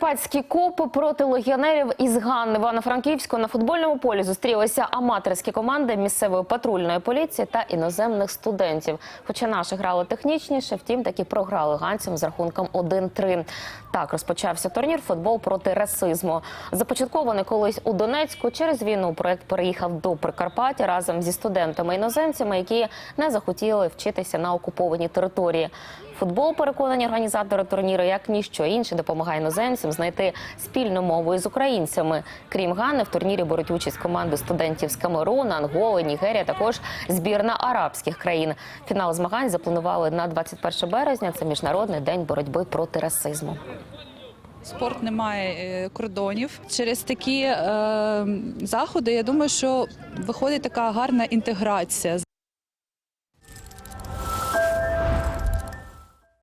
Прикарпатські копи проти легіонерів із Ганни в Івано-Франківську на футбольному полі зустрілися аматорські команди місцевої патрульної поліції та іноземних студентів. Хоча наші грали технічніше, втім таки програли ганцям з рахунком 1-3. Так розпочався турнір футбол проти расизму. Започаткований колись у Донецьку. Через війну проект переїхав до Прикарпаття разом зі студентами-іноземцями, які не захотіли вчитися на окупованій території. Футбол, переконані організатори турніру, як ніщо інше, допомагає іноземцям знайти спільну мову із українцями. Крім Гани, в турнірі беруть участь команди студентів з Камеруна, Анголи, Нігерія, також збірна арабських країн. Фінал змагань запланували на 21 березня. Це міжнародний день боротьби проти расизму. Спорт не має е, кордонів. Через такі е, заходи я думаю, що виходить така гарна інтеграція.